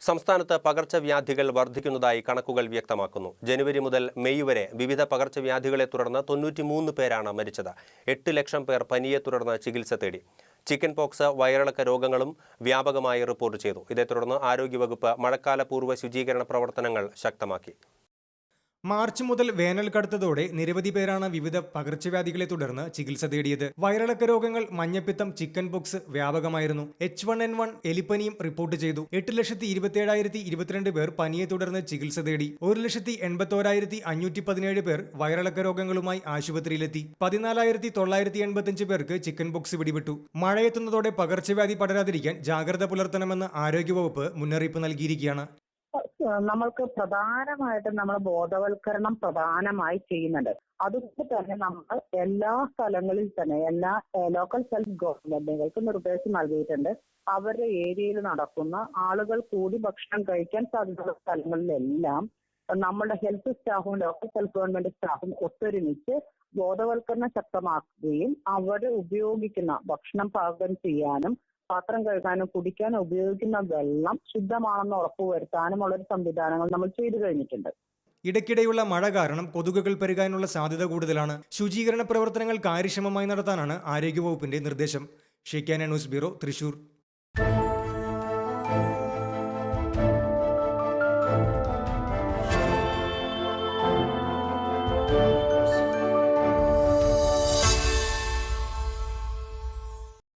സംസ്ഥാനത്ത് പകർച്ചവ്യാധികൾ വർദ്ധിക്കുന്നതായി കണക്കുകൾ വ്യക്തമാക്കുന്നു. ജനുവരി മുതൽ മെയ് വരെ വിവിധ പകർച്ചവ്യാധികളെ തുടർന്ന് തൊണ്ണൂറ്റിമൂന്ന് പേരാണ് മരിച്ചത്. എട്ട് ലക്ഷം പേർ പനിയെ തുടർന്ന് ചികിത്സ തേടി. ചിക്കൻ പോക്സ് വയറിളക്ക രോഗങ്ങളും വ്യാപകമായി റിപ്പോർട്ട് ചെയ്തു. ഇതേ തുടർന്ന് ആരോഗ്യവകുപ്പ് മഴക്കാല പൂർവ ശുചീകരണ പ്രവർത്തനങ്ങൾ ശക്തമാക്കി. മാർച്ച് മുതൽ വേനൽ കടുത്തതോടെ നിരവധി പേരാണ് വിവിധ പകർച്ചവ്യാധികളെ തുടർന്ന് ചികിത്സ തേടിയത്. വയറിളക്ക രോഗങ്ങൾ മഞ്ഞപ്പിത്തം ചിക്കൻ പോക്സ് വ്യാപകമായിരുന്നു. എച്ച് വൺ എൻ വൺ എലിപ്പനിയും റിപ്പോർട്ട് ചെയ്തു. എട്ട് ലക്ഷത്തി ഇരുപത്തിയേഴായിരത്തി ഇരുപത്തിരണ്ട് പേർ പനിയെ തുടർന്ന് ചികിത്സ തേടി. ഒരു ലക്ഷത്തി എൺപത്തോരായിരത്തി അഞ്ഞൂറ്റി പതിനേഴ് പേർ വയറിളക്ക രോഗങ്ങളുമായി ആശുപത്രിയിലെത്തി. പതിനാലായിരത്തി തൊള്ളായിരത്തി എൺപത്തിയഞ്ച് പേർക്ക് ചിക്കൻ പോക്സ് പിടിപെട്ടു മഴയെത്തുന്നതോടെ പകർച്ചവ്യാധി പടരാതിരിക്കാൻ ജാഗ്രത പുലർത്തണമെന്ന് ആരോഗ്യവകുപ്പ് മുന്നറിയിപ്പ് നൽകിയിരിക്കുകയാണ്. നമ്മൾക്ക് പ്രധാനമായിട്ടും നമ്മൾ ബോധവൽക്കരണം പ്രധാനമായി ചെയ്യുന്നുണ്ട്. അതുകൊണ്ട് തന്നെ നമ്മൾ എല്ലാ സ്ഥലങ്ങളിൽ തന്നെ എല്ലാ ലോക്കൽ സെൽഫ് ഗവൺമെന്റുകൾക്ക് നിർദ്ദേശം നൽകിയിട്ടുണ്ട്. അവരുടെ ഏരിയയിൽ നടക്കുന്ന ആളുകൾ കൂടി ഭക്ഷണം കഴിക്കാൻ സാധ്യതയുള്ള സ്ഥലങ്ങളിലെല്ലാം നമ്മുടെ ഹെൽത്ത് സ്റ്റാഫും ലോക്കൽ സെൽഫ് ഗവൺമെന്റ് സ്റ്റാഫും ഒത്തൊരുമിച്ച് ബോധവൽക്കരണം ശക്തമാക്കുകയും അവർ ഉപയോഗിക്കുന്ന ഭക്ഷണം പാകം ചെയ്യാനും പാത്രം കഴുകാനോ കുടിക്കാനോ ഉപയോഗിക്കുന്ന വെള്ളം ശുദ്ധമാണെന്ന് ഉറപ്പുവരുത്താനുമുള്ള ഒരു സംവിധാനങ്ങൾ നമ്മൾ ചെയ്തു കഴിഞ്ഞിട്ടുണ്ട്. ഇടയ്ക്കിടെയുള്ള മഴ കാരണം കൊതുകുകൾ പെരുകാനുള്ള സാധ്യത കൂടുതലാണ്. ശുചീകരണ പ്രവർത്തനങ്ങൾ കാര്യക്ഷമമായി നടത്താനാണ് ആരോഗ്യവകുപ്പിന്റെ നിർദ്ദേശം. ഷെയ്ക്കാന news bureau Thrissur.